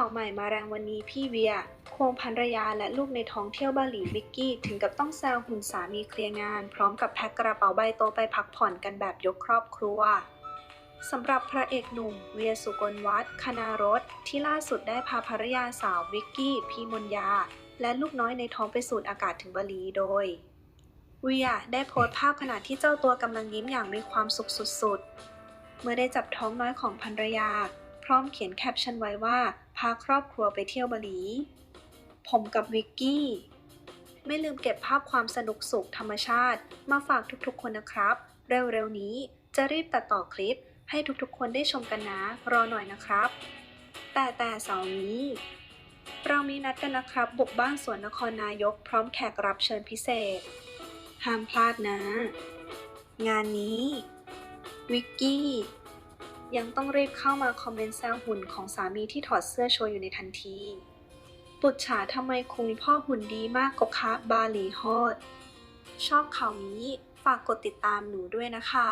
ข่าวใหม่มาแรงวันนี้พี่เวีย ควงภรรยาและลูกในท้องเที่ยวบาหลีวิกกี้ ถึงกับต้องแซวหุ่นสามีเคลียร์งาน พร้อมกับแพ็คกระเป๋าใบโตไปพักผ่อนกันแบบยกครอบครัวสำหรับพระเอกหนุ่มเวียสุกลวัฒน์คณารถที่ล่าสุดได้พาภรรยาสาววิกกี้ พีมนยา และลูกน้อยในท้องไปสูดอากาศถึงบาหลีโดยเวียได้โพสต์ภาพขณะที่เจ้าตัวกำลังยิ้มอย่างมีความสุขสุดๆ เมื่อได้จับท้องน้อยของภรรยา ร้อมเขียนแคปชั่นไว้ว่า พาครอบครัวไปเที่ยวบาหลี ผมกับวิกกี้ ไม่ลืมเก็บภาพความสนุกสุขธรรมชาติ มาฝากทุกๆคนนะครับ เร็วๆนี้จะรีบตัดต่อคลิป ให้ทุกๆคนได้ชมกันนะ รอหน่อยนะครับ แต่แต่เสาร์นี้ เรามีนัดกันนะครับ บุกบ้านสวนนครนายก พร้อมแขกรับเชิญพิเศษ ห้ามพลาดนะ งานนี้ วิกกี้ ยังต้องรีบเข้ามาคอมเมนต์แซวหุ่นของสามีที่ถอดเสื้อโชว์อยู่ในทันทีปุจฉาทำไมคุณพ่อหุ่นดีมากกบคะบาหลีโฮดชอบข่าวนี้ ฝากกดติดตามหนูด้วยนะคะ